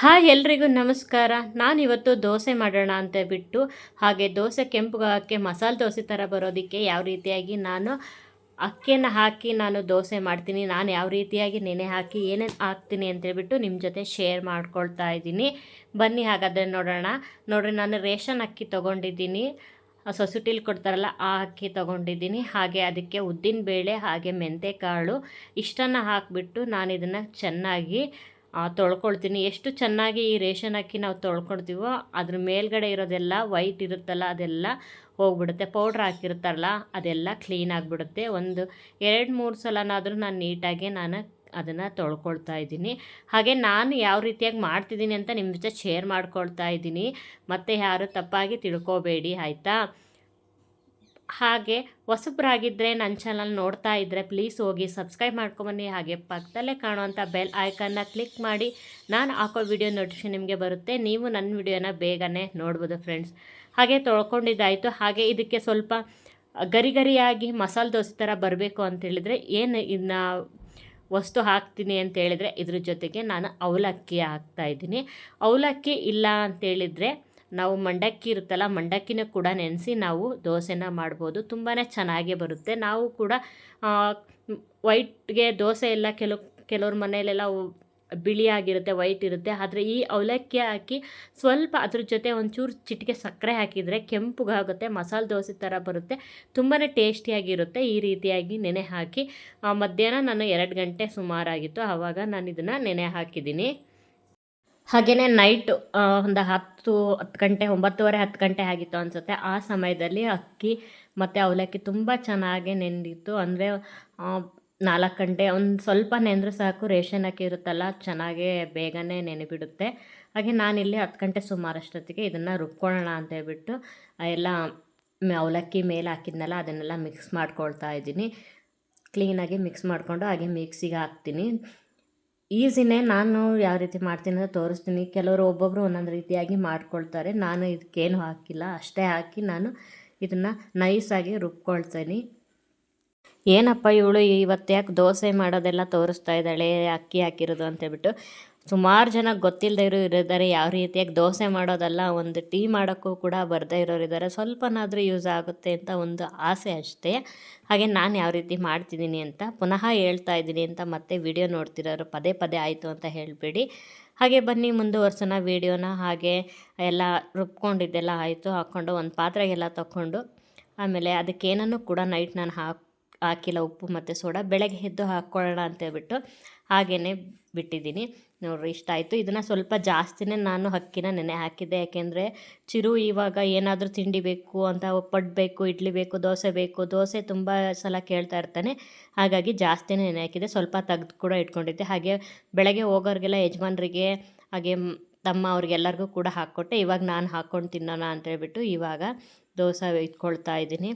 Hi ಎಲ್ರಿಗೂ ನಮಸ್ಕಾರ. ನಾನಿವತ್ತು ದೋಸೆ ಮಾಡೋಣ ಅಂತ ಬಿಟ್ಟು, ಹಾಗೆ ದೋಸೆ ಕೆಂಪುಗಾಗಕ್ಕೆ ಮಸಾಲೆ ದೋಸೆ ಥರ ಬರೋದಕ್ಕೆ ಯಾವ ರೀತಿಯಾಗಿ ನಾನು ಅಕ್ಕಿನ ಹಾಕಿ ನಾನು ದೋಸೆ ಮಾಡ್ತೀನಿ, ನಾನು ಯಾವ ರೀತಿಯಾಗಿ ನೆನೆ ಹಾಕಿ ಏನೇನು ಹಾಕ್ತೀನಿ ಅಂತೇಳ್ಬಿಟ್ಟು ನಿಮ್ಮ ಜೊತೆ ಶೇರ್ ಮಾಡ್ಕೊಳ್ತಾ ಇದ್ದೀನಿ. ಬನ್ನಿ ಹಾಗಾದರೆ ನೋಡೋಣ. ನೋಡಿರಿ, ನಾನು ರೇಷನ್ ಅಕ್ಕಿ ತೊಗೊಂಡಿದ್ದೀನಿ. ಸೊಸೈಟಿಲಿ ಕೊಡ್ತಾರಲ್ಲ, ಆ ಅಕ್ಕಿ ತೊಗೊಂಡಿದ್ದೀನಿ. ಹಾಗೆ ಅದಕ್ಕೆ ಉದ್ದಿನ ಬೇಳೆ ಹಾಗೆ ಮೆಂತೆಕಾಳು, ಇಷ್ಟನ್ನು ಹಾಕಿಬಿಟ್ಟು ನಾನು ಇದನ್ನು ಚೆನ್ನಾಗಿ ತೊಳ್ಕೊಳ್ತೀನಿ. ಎಷ್ಟು ಚೆನ್ನಾಗಿ ಈ ರೇಷನ್ ಅಕ್ಕಿ ನಾವು ತೊಳ್ಕೊಳ್ತೀವೋ ಅದ್ರ ಮೇಲ್ಗಡೆ ಇರೋದೆಲ್ಲ ವೈಟ್ ಇರುತ್ತಲ್ಲ, ಅದೆಲ್ಲ ಹೋಗ್ಬಿಡುತ್ತೆ. ಪೌಡ್ರ್ ಹಾಕಿರ್ತಾರಲ್ಲ, ಅದೆಲ್ಲ ಕ್ಲೀನ್ ಆಗಿಬಿಡುತ್ತೆ. ಒಂದು ಎರಡು, ಮೂರು ಸಲನಾದರೂ ನಾನು ನೀಟಾಗಿ ನಾನು ಅದನ್ನು ತೊಳ್ಕೊಳ್ತಾ ಇದ್ದೀನಿ. ಹಾಗೆ ನಾನು ಯಾವ ರೀತಿಯಾಗಿ ಮಾಡ್ತಿದ್ದೀನಿ ಅಂತ ನಿಮ್ಮ ಜೊತೆ ಶೇರ್ ಮಾಡ್ಕೊಳ್ತಾ ಇದ್ದೀನಿ. ಮತ್ತು ಯಾರು ತಪ್ಪಾಗಿ ತಿಳ್ಕೊಬೇಡಿ, ಆಯಿತಾ? ಹಾಗೆ ಹೊಸಬ್ರಾಗಿದ್ದರೆ ನನ್ನ ಚಾನಲ್ ನೋಡ್ತಾ ಇದ್ದರೆ ಪ್ಲೀಸ್ ಹೋಗಿ ಸಬ್ಸ್ಕ್ರೈಬ್ ಮಾಡ್ಕೊಂಬನ್ನಿ. ಹಾಗೆ ಪಕ್ಕದಲ್ಲೇ ಕಾಣುವಂಥ ಬೆಲ್ ಐಕನ್ನ ಕ್ಲಿಕ್ ಮಾಡಿ ನಾನು ಹಾಕೋ ವಿಡಿಯೋ ನೋಟಿಫಿಕೇಶನ್ ನಿಮಗೆ ಬರುತ್ತೆ. ನೀವು ನನ್ನ ವಿಡಿಯೋನ ಬೇಗನೆ ನೋಡ್ಬೋದು ಫ್ರೆಂಡ್ಸ್ ಹಾಗೆ ತೊಳ್ಕೊಂಡಿದ್ದಾಯಿತು. ಹಾಗೆ ಇದಕ್ಕೆ ಸ್ವಲ್ಪ ಗರಿ ಗರಿಯಾಗಿ ಮಸಾಲೆ ದೋಸೆ ಥರ ಬರಬೇಕು ಅಂತೇಳಿದರೆ ಏನು ಇದನ್ನ ವಸ್ತು ಹಾಕ್ತೀನಿ ಅಂತೇಳಿದರೆ ಇದ್ರ ಜೊತೆಗೆ ನಾನು ಅವಲಕ್ಕಿ ಹಾಕ್ತಾಯಿದ್ದೀನಿ ಅವಲಕ್ಕಿ ಇಲ್ಲ ಅಂತೇಳಿದರೆ ನಾವು ಮಂಡಕ್ಕಿ ಇರುತ್ತಲ್ಲ, ಮಂಡಕ್ಕಿನ ಕೂಡ ನೆನೆಸಿ ನಾವು ದೋಸೆನ ಮಾಡ್ಬೋದು. ತುಂಬಾ ಚೆನ್ನಾಗೇ ಬರುತ್ತೆ. ನಾವು ಕೂಡ ವೈಟ್ಗೆ ದೋಸೆ ಎಲ್ಲ ಕೆಲವು, ಕೆಲವ್ರ ಮನೆಯಲ್ಲೆಲ್ಲ ಬಿಳಿ ಬಿಳಿಯಾಗಿರುತ್ತೆ ವೈಟ್ ಇರುತ್ತೆ. ಆದರೆ ಈ ಅವಲಕ್ಕಿ ಹಾಕಿ ಸ್ವಲ್ಪ ಅದ್ರ ಜೊತೆ ಒಂಚೂರು ಚಿಟಿಕೆ ಸಕ್ಕರೆ ಹಾಕಿದರೆ ಕೆಂಪುಗಾಗುತ್ತೆ ಮಸಾಲೆ ದೋಸೆ ಥರ ಬರುತ್ತೆ. ತುಂಬಾ ಟೇಸ್ಟಿಯಾಗಿರುತ್ತೆ. ಈ ರೀತಿಯಾಗಿ ನೆನೆ ಹಾಕಿ ಮಧ್ಯಾಹ್ನ ನಾನು ಎರಡು ಗಂಟೆ ಸುಮಾರಾಗಿತ್ತು. ಆವಾಗ ನಾನು ಇದನ್ನು ನೆನೆ ಹಾಕಿದ್ದೀನಿ. ಹಾಗೆಯೇ ನೈಟ್ ಒಂದು ಹತ್ತು ಹತ್ತು ಗಂಟೆ, ಒಂಬತ್ತುವರೆ, ಹತ್ತು ಗಂಟೆ ಆಗಿತ್ತು ಅನಿಸುತ್ತೆ. ಆ ಸಮಯದಲ್ಲಿ ಅಕ್ಕಿ ಮತ್ತು ಅವಲಕ್ಕಿ ತುಂಬ ಚೆನ್ನಾಗಿ ನೆಂದಿತ್ತು. ಅಂದರೆ ನಾಲ್ಕು ಗಂಟೆ, ಒಂದು ಸ್ವಲ್ಪ ನೆಂದರೂ ಸಾಕು, ರೇಷನ್ ಅಕ್ಕಿ ಇರುತ್ತಲ್ಲ ಚೆನ್ನಾಗೇ ಬೇಗನೆ ನೆನೆಬಿಡುತ್ತೆ. ಹಾಗೆ ನಾನಿಲ್ಲಿ ಹತ್ತು ಗಂಟೆ ಸುಮಾರಷ್ಟೊತ್ತಿಗೆ ಇದನ್ನು ರುಬ್ಕೊಳ್ಳೋಣ ಅಂತ ಹೇಳ್ಬಿಟ್ಟು ಎಲ್ಲ ಅವಲಕ್ಕಿ ಮೇಲೆ ಹಾಕಿದ್ನಲ್ಲ, ಅದನ್ನೆಲ್ಲ ಮಿಕ್ಸ್ ಮಾಡ್ಕೊಳ್ತಾ ಇದ್ದೀನಿ. ಕ್ಲೀನಾಗಿ ಮಿಕ್ಸ್ ಮಾಡಿಕೊಂಡು ಹಾಗೆ ಮಿಕ್ಸಿಗೆ ಹಾಕ್ತೀನಿ. ಈಸಿನೇ ನಾನು ಯಾವ ರೀತಿ ಮಾಡ್ತೀನಿ ಅಂತ ತೋರಿಸ್ತೀನಿ. ಕೆಲವರು ಒಬ್ಬೊಬ್ಬರು ಒಂದೊಂದು ರೀತಿಯಾಗಿ ಮಾಡ್ಕೊಳ್ತಾರೆ. ನಾನು ಇದಕ್ಕೇನು ಹಾಕಿಲ್ಲ. ಅಷ್ಟೇ ಹಾಕಿ ನಾನು ಇದನ್ನು ನೈಸಾಗಿ ರುಬ್ಕೊಳ್ತೀನಿ. ಏನಪ್ಪ ಇವಳು ಇವತ್ತು ಯಾಕೆ ದೋಸೆ ಮಾಡೋದೆಲ್ಲ ತೋರಿಸ್ತಾ ಇದ್ದಾಳೆ, ಅಕ್ಕಿ ಹಾಕಿರೋದು ಅಂತೇಳ್ಬಿಟ್ಟು. ಸುಮಾರು ಜನ ಗೊತ್ತಿಲ್ಲದೆ ಇರೋ ಇದ್ದಾರೆ ಯಾವ ರೀತಿಯಾಗಿ ದೋಸೆ ಮಾಡೋದಲ್ಲ, ಒಂದು ಟೀ ಮಾಡೋಕ್ಕೂ ಕೂಡ ಬರದೇ ಇರೋರು ಇದ್ದಾರೆ ಸ್ವಲ್ಪನಾದರೂ ಯೂಸ್ ಆಗುತ್ತೆ ಅಂತ ಒಂದು ಆಸೆ ಅಷ್ಟೇ. ಹಾಗೆ ನಾನು ಯಾವ ರೀತಿ ಮಾಡ್ತಿದ್ದೀನಿ ಅಂತ ಪುನಃ ಹೇಳ್ತಾ ಇದ್ದೀನಿ ಅಂತ ಮತ್ತೆ ವಿಡಿಯೋ ನೋಡ್ತಿರೋರು ಪದೇ ಪದೇ ಆಯಿತು ಅಂತ ಹೇಳಿಬಿಡಿ. ಹಾಗೆ ಬನ್ನಿ, ಮುಂದುವರ್ಸೋಣ ವೀಡಿಯೋನ. ಹಾಗೆ ಎಲ್ಲ ರುಬ್ಕೊಂಡಿದ್ದೆಲ್ಲ ಆಯಿತು, ಹಾಕ್ಕೊಂಡು ಒಂದು ಪಾತ್ರೆಗೆಲ್ಲ ತಗೊಂಡು ಆಮೇಲೆ ಅದಕ್ಕೇನೂ ಕೂಡ ನೈಟ್ ನಾನು ಹಾಕಿ, ಹಾಕಿಲ್ಲ ಉಪ್ಪು ಮತ್ತು ಸೋಡಾ, ಬೆಳಗ್ಗೆ ಎದ್ದು ಹಾಕ್ಕೊಳ್ಳೋಣ ಅಂತೇಳ್ಬಿಟ್ಟು ಹಾಗೇ ಬಿಟ್ಟಿದ್ದೀನಿ. ನೋಡ್ರಿ, ಇಷ್ಟ ಆಯಿತು. ಇದನ್ನು ಸ್ವಲ್ಪ ಜಾಸ್ತಿನೇ ನಾನು ಹಕ್ಕಿನ ನೆನೆ ಹಾಕಿದ್ದೆ. ಯಾಕೆಂದರೆ ಚಿರು ಇವಾಗ ಏನಾದರೂ ತಿಂಡಿ ಬೇಕು ಅಂತ ಒಪ್ಪಡ್ ಬೇಕು, ಇಡ್ಲಿ ಬೇಕು, ದೋಸೆ ಬೇಕು. ದೋಸೆ ತುಂಬ ಸಲ ಕೇಳ್ತಾ ಇರ್ತಾನೆ. ಹಾಗಾಗಿ ಜಾಸ್ತಿನೇ ನೆನೆ ಹಾಕಿದ್ದೆ. ಸ್ವಲ್ಪ ತೆಗ್ದು ಕೂಡ ಇಟ್ಕೊಂಡಿದ್ದೆ. ಹಾಗೆ ಬೆಳಗ್ಗೆ ಹೋಗೋರಿಗೆಲ್ಲ ಯಜಮಾನ್ರಿಗೆ, ಹಾಗೆ ತಮ್ಮ ಅವ್ರಿಗೆಲ್ಲರಿಗೂ ಕೂಡ ಹಾಕ್ಕೊಟ್ಟೆ. ಇವಾಗ ನಾನು ಹಾಕ್ಕೊಂಡು ತಿನ್ನೋಣ ಅಂತೇಳ್ಬಿಟ್ಟು ಇವಾಗ ದೋಸೆ ಇಟ್ಕೊಳ್ತಾ ಇದ್ದೀನಿ.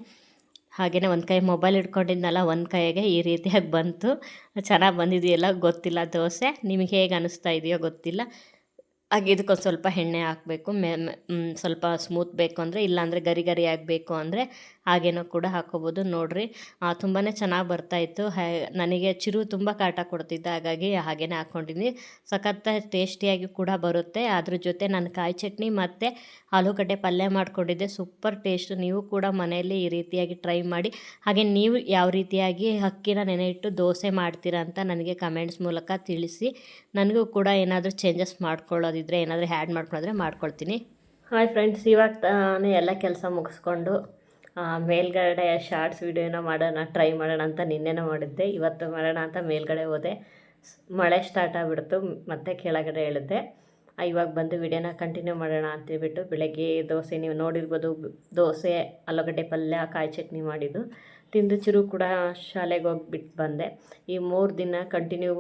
ಹಾಗೆಯೇ ಒಂದು ಕೈ ಮೊಬೈಲ್ ಇಟ್ಕೊಂಡಿದ್ನಲ್ಲ ಒಂದು ಕೈಗೆ ಈ ರೀತಿಯಾಗಿ ಬಂತು. ಚೆನ್ನಾಗಿ ಬಂದಿದೆಯಲ್ಲ ಗೊತ್ತಿಲ್ಲ, ದೋಸೆ. ನಿಮಗೆ ಹೇಗೆ ಅನ್ನಿಸ್ತಾ ಇದೆಯೋ ಗೊತ್ತಿಲ್ಲ. ಹಾಗೆ ಇದಕ್ಕೊಂದು ಸ್ವಲ್ಪ ಎಣ್ಣೆ ಹಾಕಬೇಕು, ಮೇ ಸ್ವಲ್ಪ ಸ್ಮೂತ್ ಬೇಕು ಅಂದರೆ, ಇಲ್ಲಾಂದರೆ ಗರಿ ಗರಿ ಆಗಬೇಕು ಅಂದರೆ ಹಾಗೇನೋ ಕೂಡ ಹಾಕೋಬೋದು ನೋಡಿರಿ ತುಂಬಾ ಚೆನ್ನಾಗಿ ಬರ್ತಾಯಿತ್ತು ಹೇ, ನನಗೆ ಚಿರು ತುಂಬ ಕಾಟ ಕೊಡ್ತಿದ್ದ, ಹಾಗಾಗಿ ಹಾಗೇನೆ ಹಾಕ್ಕೊಂಡಿದ್ದೀನಿ ಸಖತ್ತ ಟೇಸ್ಟಿಯಾಗಿ ಕೂಡ ಬರುತ್ತೆ. ಅದ್ರ ಜೊತೆ ನಾನು ಕಾಯಿ ಚಟ್ನಿ ಮತ್ತು ಆಲೂಗಡ್ಡೆ ಪಲ್ಯ ಮಾಡ್ಕೊಂಡಿದ್ದೆ. Super taste. ನೀವು ಕೂಡ ಮನೆಯಲ್ಲಿ ಈ ರೀತಿಯಾಗಿ ಟ್ರೈ ಮಾಡಿ. ಹಾಗೆ ನೀವು ಯಾವ ರೀತಿಯಾಗಿ ಅಕ್ಕಿನ ನೆನೆ ಇಟ್ಟು ದೋಸೆ ಮಾಡ್ತೀರಾ ಅಂತ ನನಗೆ ಕಮೆಂಟ್ಸ್ ಮೂಲಕ ತಿಳಿಸಿ. ನನಗೂ ಕೂಡ ಏನಾದರೂ ಚೇಂಜಸ್ ಮಾಡ್ಕೊಳ್ಳೋದಿದ್ರೆ ಏನಾದರೂ ಹ್ಯಾಡ್ ಮಾಡ್ಕೊಳೋದ್ರೆ ಮಾಡ್ಕೊಳ್ತೀನಿ. ಹಾಯ್ ಫ್ರೆಂಡ್ಸ್ ಇವಾಗ ತಾನೇ ಎಲ್ಲ ಕೆಲಸ ಮುಗಿಸ್ಕೊಂಡು ಮೇಲ್ಗಡೆ ಶಾರ್ಟ್ಸ್ ವೀಡಿಯೋನ ಮಾಡೋಣ ಟ್ರೈ ಮಾಡೋಣ ಅಂತ ನಿನ್ನೆನೇ ಮಾಡಿದ್ದೆ. ಇವತ್ತು ಮಾಡೋಣ ಅಂತ ಮೇಲ್ಗಡೆ ಹೋದೆ. ಮಳೆ ಸ್ಟಾರ್ಟ್ ಆಗಿಬಿಡ್ತು ಮತ್ತೆ ಕೆಳಗಡೆ ಇಳಿದೆ. ಆ, ಇವಾಗ ಬಂದು ವಿಡಿಯೋನ ಕಂಟಿನ್ಯೂ ಮಾಡೋಣ ಅಂತೇಳ್ಬಿಟ್ಟು ಬೆಳಗ್ಗೆ ದೋಸೆ ನೀವು ನೋಡಿರ್ಬೋದು ದೋಸೆ ಆಲೂಗಡ್ಡೆ ಪಲ್ಯ ಕಾಯಿ ಚಟ್ನಿ ಮಾಡಿದ್ದು. ತಿಂದು ಚಿರು ಕೂಡ ಶಾಲೆಗೆ ಹೋಗ್ಬಿಟ್ಟು ಬಂದೆ. ಈ ಮೂರು ದಿನ ಕಂಟಿನ್ಯೂ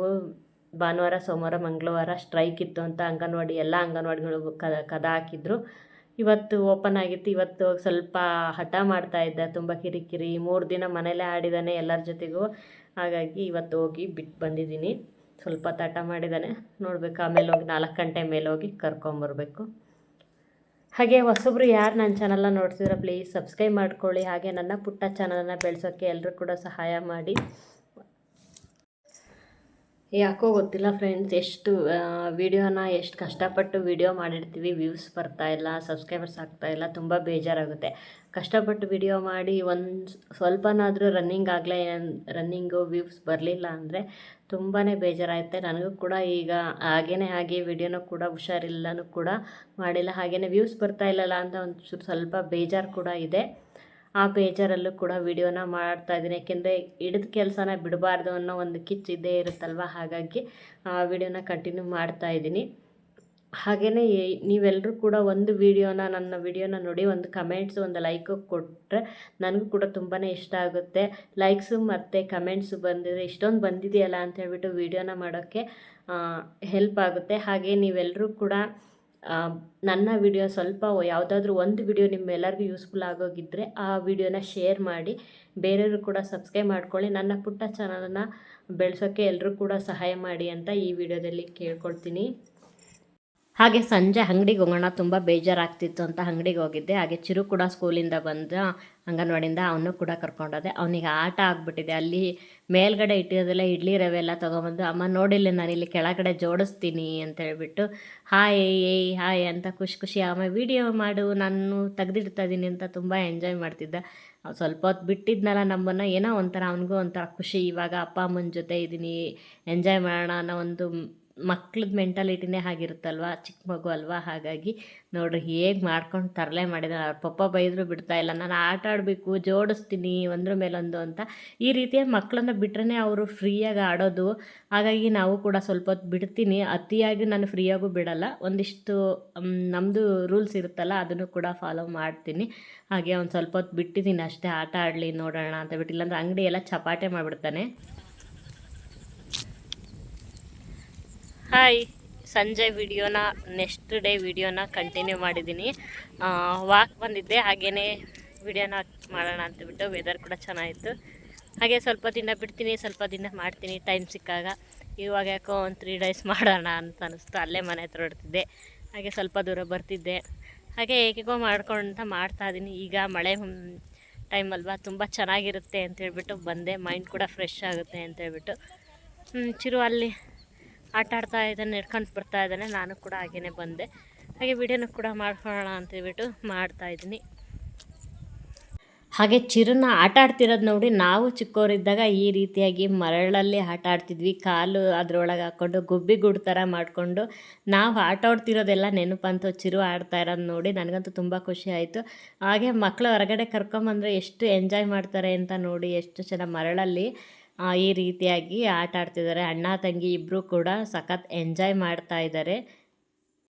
ಭಾನುವಾರ, ಸೋಮವಾರ, ಮಂಗಳವಾರ ಸ್ಟ್ರೈಕ್ ಇತ್ತು ಅಂತ ಅಂಗನವಾಡಿ ಎಲ್ಲ ಅಂಗನವಾಡಿಗಳು ಕದ ಕದ ಹಾಕಿದ್ರು. ಇವತ್ತು ಓಪನ್ ಆಗಿತ್ತು. ಇವತ್ತು ಸ್ವಲ್ಪ ಹಠ ಮಾಡ್ತಾ ಇದ್ದೆ. ತುಂಬ ಕಿರಿಕಿರಿ. ಮೂರು ದಿನ ಮನೇಲೇ ಆಡಿದ್ದಾನೆ ಎಲ್ಲರ ಜೊತೆಗೂ. ಹಾಗಾಗಿ ಇವತ್ತು ಹೋಗಿ ಬಿಟ್ಟು ಬಂದಿದ್ದೀನಿ. ಸ್ವಲ್ಪ ತಾಟ ಮಾಡಿದ್ದಾನೆ ನೋಡಬೇಕು ಆಮೇಲೆ ಹೋಗಿ ನಾಲ್ಕು ಗಂಟೆ ಮೇಲೆ ಹೋಗಿ ಕರ್ಕೊಂಬರ್ಬೇಕು ಹಾಗೆ ಹೊಸೊಬ್ರು ಯಾರು ನನ್ನ ಚಾನಲ್ನ ನೋಡ್ತಿದ್ರೆ ಪ್ಲೀಸ್ ಸಬ್ಸ್ಕ್ರೈಬ್ ಮಾಡ್ಕೊಳ್ಳಿ. ಹಾಗೆ ನನ್ನ ಪುಟ್ಟ ಚಾನಲನ್ನು ಬೆಳೆಸೋಕ್ಕೆ ಎಲ್ಲರೂ ಕೂಡ ಸಹಾಯ ಮಾಡಿ. ಯಾಕೋ ಗೊತ್ತಿಲ್ಲ ಫ್ರೆಂಡ್ಸ್ ಎಷ್ಟು ವಿಡಿಯೋನ ಎಷ್ಟು ಕಷ್ಟಪಟ್ಟು ವಿಡಿಯೋ ಮಾಡಿರ್ತೀವಿ ವ್ಯೂಸ್ ಬರ್ತಾ ಇಲ್ಲ ಸಬ್ಸ್ಕ್ರೈಬರ್ಸ್ ಆಗ್ತಾಯಿಲ್ಲ ತುಂಬ ಬೇಜಾರಾಗುತ್ತೆ. ಕಷ್ಟಪಟ್ಟು ವಿಡಿಯೋ ಮಾಡಿ ಒಂದು ಸ್ವಲ್ಪನಾದರೂ ರನ್ನಿಂಗ್ ಆಗಲೇ ರನ್ನಿಂಗು ವ್ಯೂಸ್ ಬರಲಿಲ್ಲ ಅಂದರೆ ತುಂಬಾ ಬೇಜಾರಾಗುತ್ತೆ ನನಗೂ ಕೂಡ ಈಗ ಹಾಗೇ ಹಾಗೆ ವಿಡಿಯೋನೂ ಕೂಡ ಹುಷಾರಿಲ್ಲನೂ ಕೂಡ ಮಾಡಿಲ್ಲ. ಹಾಗೆಯೇ ವ್ಯೂಸ್ ಬರ್ತಾ ಇಲ್ಲಲ್ಲ ಅಂತ ಒಂದು ಸ್ವಲ್ಪ ಬೇಜಾರು ಕೂಡ ಇದೆ. ಆ ಪೇಜರಲ್ಲೂ ಕೂಡ ವಿಡಿಯೋನ ಮಾಡ್ತಾ ಇದ್ದೀನಿ. ಯಾಕೆಂದರೆ ಹಿಡಿದ ಕೆಲಸನ ಬಿಡಬಾರ್ದು ಅನ್ನೋ ಒಂದು ಕಿಚ್ಚು ಇದ್ದೇ ಇರುತ್ತಲ್ವ? ಹಾಗಾಗಿ ಆ ವಿಡಿಯೋನ ಕಂಟಿನ್ಯೂ ಮಾಡ್ತಾ ಇದ್ದೀನಿ. ಹಾಗೆಯೇ ನೀವೆಲ್ಲರೂ ಕೂಡ ಒಂದು ವಿಡಿಯೋನ, ನನ್ನ ವಿಡಿಯೋನ ನೋಡಿ ಒಂದು ಕಮೆಂಟ್ಸ್ ಒಂದು ಲೈಕು ಕೊಟ್ಟರೆ ನನಗೂ ಕೂಡ ತುಂಬಾ ಇಷ್ಟ ಆಗುತ್ತೆ. ಲೈಕ್ಸು ಮತ್ತು ಕಮೆಂಟ್ಸು ಬಂದಿದೆ ಇಷ್ಟೊಂದು ಬಂದಿದೆಯಲ್ಲ ಅಂತ ಹೇಳ್ಬಿಟ್ಟು ವಿಡಿಯೋನ ಮಾಡೋಕ್ಕೆ ಹೆಲ್ಪ್ ಆಗುತ್ತೆ. ಹಾಗೆ ನೀವೆಲ್ಲರೂ ಕೂಡ ನನ್ನ ವಿಡಿಯೋ ಸ್ವಲ್ಪ ಯಾವುದಾದ್ರೂ ಒಂದು ವಿಡಿಯೋ ನಿಮ್ಮೆಲ್ಲರಿಗೂ ಯೂಸ್ಫುಲ್ ಆಗೋಗಿದ್ದರೆ ಆ ವಿಡಿಯೋನ ಶೇರ್ ಮಾಡಿ, ಬೇರೆಯವರು ಕೂಡ ಸಬ್ಸ್ಕ್ರೈಬ್ ಮಾಡ್ಕೊಳ್ಳಿ, ನನ್ನ ಪುಟ್ಟ ಚಾನಲನ್ನು ಬೆಳೆಸೋಕ್ಕೆ ಎಲ್ಲರೂ ಕೂಡ ಸಹಾಯ ಮಾಡಿ ಅಂತ ಈ ವಿಡಿಯೋದಲ್ಲಿ ಕೇಳ್ಕೊಳ್ತೀನಿ. ಹಾಗೆ ಸಂಜೆ ಅಂಗಡಿಗೆ ಹೋಗೋಣ, ತುಂಬ ಬೇಜಾರಾಗ್ತಿತ್ತು ಅಂತ ಅಂಗಡಿಗೆ ಹೋಗಿದ್ದೆ. ಹಾಗೆ ಚಿರು ಕೂಡ ಸ್ಕೂಲಿಂದ ಬಂದ ಅಂಗನವಾಡಿಯಿಂದ ಅವನು ಕೂಡ ಕರ್ಕೊಂಡೋದೆ. ಅವನಿಗೆ ಆಟ ಆಗಿಬಿಟ್ಟಿದೆ. ಅಲ್ಲಿ ಮೇಲ್ಗಡೆ ಇಟ್ಟಿರೋದೆಲ್ಲ ಇಡ್ಲಿ ರವೆ ಎಲ್ಲ ತೊಗೊಬಂದು ಅಮ್ಮ ನೋಡಿಲ್ಲ, ನಾನು ಇಲ್ಲಿ ಕೆಳಗಡೆ ಜೋಡಿಸ್ತೀನಿ ಅಂತ ಹೇಳ್ಬಿಟ್ಟು, ಹಾಯ್, ಏಯ್ ಹಾಯ್ ಅಂತ ಖುಷಿ ಖುಷಿ, ಅಮ್ಮ ವಿಡಿಯೋ ಮಾಡು, ನಾನು ತೆಗೆದಿಡ್ತಾ ಇದ್ದೀನಿ ಅಂತ ತುಂಬ ಎಂಜಾಯ್ ಮಾಡ್ತಿದ್ದ. ಸ್ವಲ್ಪ ಹೊತ್ತು ಬಿಟ್ಟಿದ್ನಲ್ಲ ನಮ್ಮನ್ನು, ಏನೋ ಒಂಥರ ಅವನಿಗೂ ಒಂಥರ ಖುಷಿ. ಇವಾಗ ಅಪ್ಪ, ಅಮ್ಮನ ಜೊತೆ ಇದ್ದೀನಿ ಎಂಜಾಯ್ ಮಾಡೋಣ ಅನ್ನೋ ಒಂದು ಮಕ್ಳದ್ದು ಮೆಂಟಾಲಿಟಿನೇ ಆಗಿರುತ್ತಲ್ವ ಚಿಕ್ಕ ಮಗು ಅಲ್ವಾ? ಹಾಗಾಗಿ ನೋಡ್ರಿ ಹೇಗೆ ಮಾಡ್ಕೊಂಡು ತರಲೆ ಮಾಡಿದ ಅವ್ರ ಪಪ್ಪ ಬೈದರೂ ಬಿಡ್ತಾ ಇಲ್ಲ. ನಾನು ಆಟ ಆಡಬೇಕು, ಜೋಡಿಸ್ತೀನಿ, ಒಂದ್ರ ಮೇಲೊಂದು ಅಂತ ಈ ರೀತಿಯ ಮಕ್ಕಳನ್ನು ಬಿಟ್ರೆ ಅವರು ಫ್ರೀಯಾಗಿ ಆಡೋದು. ಹಾಗಾಗಿ ನಾವು ಕೂಡ ಸ್ವಲ್ಪ ಹೊತ್ತು ಬಿಡ್ತೀನಿ. ಅತಿಯಾಗಿ ನಾನು ಫ್ರೀಯಾಗೂ ಬಿಡಲ್ಲ. ಒಂದಿಷ್ಟು ನಮ್ಮದು ರೂಲ್ಸ್ ಇರುತ್ತಲ್ಲ, ಅದನ್ನು ಕೂಡ ಫಾಲೋ ಮಾಡ್ತೀನಿ. ಹಾಗೆ ಒಂದು ಸ್ವಲ್ಪ ಹೊತ್ತು ಬಿಟ್ಟಿದ್ದೀನಿ ಅಷ್ಟೇ. ಆಟ ಆಡಲಿ, ನೋಡೋಣ ಅಂತ ಬಿಟ್ಟು ಇಲ್ಲಾಂದ್ರೆ ಅಂಗಡಿ ಎಲ್ಲ ಚಪಾಟೆ ಮಾಡಿಬಿಡ್ತಾನೆ. ಹಾಯ್ ಸಂಜೆ ವಿಡಿಯೋನ ನೆಕ್ಸ್ಟ್ ಡೇ ವಿಡಿಯೋನ ಕಂಟಿನ್ಯೂ ಮಾಡಿದ್ದೀನಿ. ವಾಕ್ ಬಂದಿದ್ದೆ ಹಾಗೆಯೇ ವಿಡಿಯೋನ ಮಾಡೋಣ ಅಂತಬಿಟ್ಟು ವೆದರ್ ಕೂಡ ಚೆನ್ನಾಗಿತ್ತು. ಹಾಗೆ ಸ್ವಲ್ಪ ದಿನ ಬಿಡ್ತೀನಿ, ಸ್ವಲ್ಪ ದಿನ ಮಾಡ್ತೀನಿ ಟೈಮ್ ಸಿಕ್ಕಾಗ. ಇವಾಗ ಯಾಕೋ ಒಂದು ತ್ರೀ ಡೇಸ್ ಮಾಡೋಣ ಅಂತ ಅನಿಸ್ತು, ಅಲ್ಲೇ ಮನೆ ಹತ್ರ ಹೊಡ್ತಿದ್ದೆ ಹಾಗೆ ಸ್ವಲ್ಪ ದೂರ ಬರ್ತಿದ್ದೆ. ಹಾಗೆ ಹೇಗೆಗೋ ಮಾಡ್ಕೊಂತ ಮಾಡ್ತಾ ಇದ್ದೀನಿ ಈಗ ಮಳೆ ಟೈಮ್ ಅಲ್ವಾ? ತುಂಬ ಚೆನ್ನಾಗಿರುತ್ತೆ ಅಂತ ಹೇಳ್ಬಿಟ್ಟು ಬಂದೆ. ಮೈಂಡ್ ಕೂಡ ಫ್ರೆಶ್ ಆಗುತ್ತೆ ಅಂತ ಹೇಳ್ಬಿಟ್ಟು. ಚಿರು ಅಲ್ಲಿ ಆಟ ಆಡ್ತಾ ಇದ್ದಾನೆ, ನಡ್ಕೊಂಡು ಬರ್ತಾ ಇದ್ದಾನೆ. ನಾನು ಕೂಡ ಹಾಗೇ ಬಂದೆ. ಹಾಗೆ ವಿಡಿಯೋನ ಕೂಡ ಮಾಡ್ಕೊಳ್ಳೋಣ ಅಂತೇಳ್ಬಿಟ್ಟು ಮಾಡ್ತಾಯಿದ್ದೀನಿ ಹಾಗೆ ಚಿರನ್ನ ಆಟ ಆಡ್ತಿರೋದು ನೋಡಿ ನಾವು ಚಿಕ್ಕವರಿದ್ದಾಗ ಈ ರೀತಿಯಾಗಿ ಮರಳಲ್ಲಿ ಆಟ ಆಡ್ತಿದ್ವಿ. ಕಾಲು ಅದರೊಳಗೆ ಹಾಕ್ಕೊಂಡು, ಗುಬ್ಬಿ ಗುಡ್ ಥರ ಮಾಡಿಕೊಂಡು ನಾವು ಆಟ ಆಡ್ತಿರೋದೆಲ್ಲ ನೆನಪಂತು ಚಿರು ಆಡ್ತಾ ಇರೋದು ನೋಡಿ ನನಗಂತೂ ತುಂಬ ಖುಷಿ ಆಯಿತು. ಹಾಗೆ ಮಕ್ಕಳು ಹೊರಗಡೆ ಕರ್ಕೊಂಬಂದರೆ ಎಷ್ಟು ಎಂಜಾಯ್ ಮಾಡ್ತಾರೆ ಅಂತ ನೋಡಿ, ಎಷ್ಟು ಚೆನ್ನಾಗಿ ಮರಳಲ್ಲಿ. ಈ ರೀತಿಯಾಗಿ ಆಟ ಆಡ್ತಿದ್ದಾರೆ. ಅಣ್ಣ, ತಂಗಿ ಇಬ್ಬರು ಕೂಡ ಸಖತ್ ಎಂಜಾಯ್ ಮಾಡ್ತಾ ಇದ್ದಾರೆ.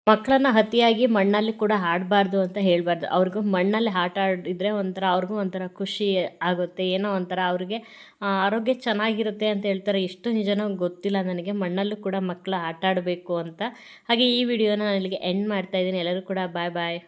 ಮಕ್ಕಳನ್ನ ಅತಿಯಾಗಿ ಮಣ್ಣಲ್ಲಿ ಕೂಡ ಆಡಬಾರ್ದು ಅಂತ ಹೇಳಬಾರ್ದು. ಅವ್ರಿಗೂ ಮಣ್ಣಲ್ಲಿ ಆಟ ಆಡಿದರೆ ಒಂಥರ ಅವ್ರಿಗೂ ಒಂಥರ ಖುಷಿ ಆಗುತ್ತೆ. ಏನೋ ಒಂಥರ ಅವ್ರಿಗೆ ಆರೋಗ್ಯ ಚೆನ್ನಾಗಿರುತ್ತೆ ಅಂತ ಹೇಳ್ತಾರೆ. ಎಷ್ಟು ನಿಜನೋ ಗೊತ್ತಿಲ್ಲ ನನಗೆ. ಮಣ್ಣಲ್ಲೂ ಕೂಡ ಮಕ್ಕಳು ಆಟ ಆಡಬೇಕು ಅಂತ. ಹಾಗೆ ಈ ವಿಡಿಯೋನ ನನಗೆ ಎಂಡ್ ಮಾಡ್ತಾಯಿದ್ದೀನಿ ಎಲ್ಲರೂ ಕೂಡ ಬಾಯ್ ಬಾಯ್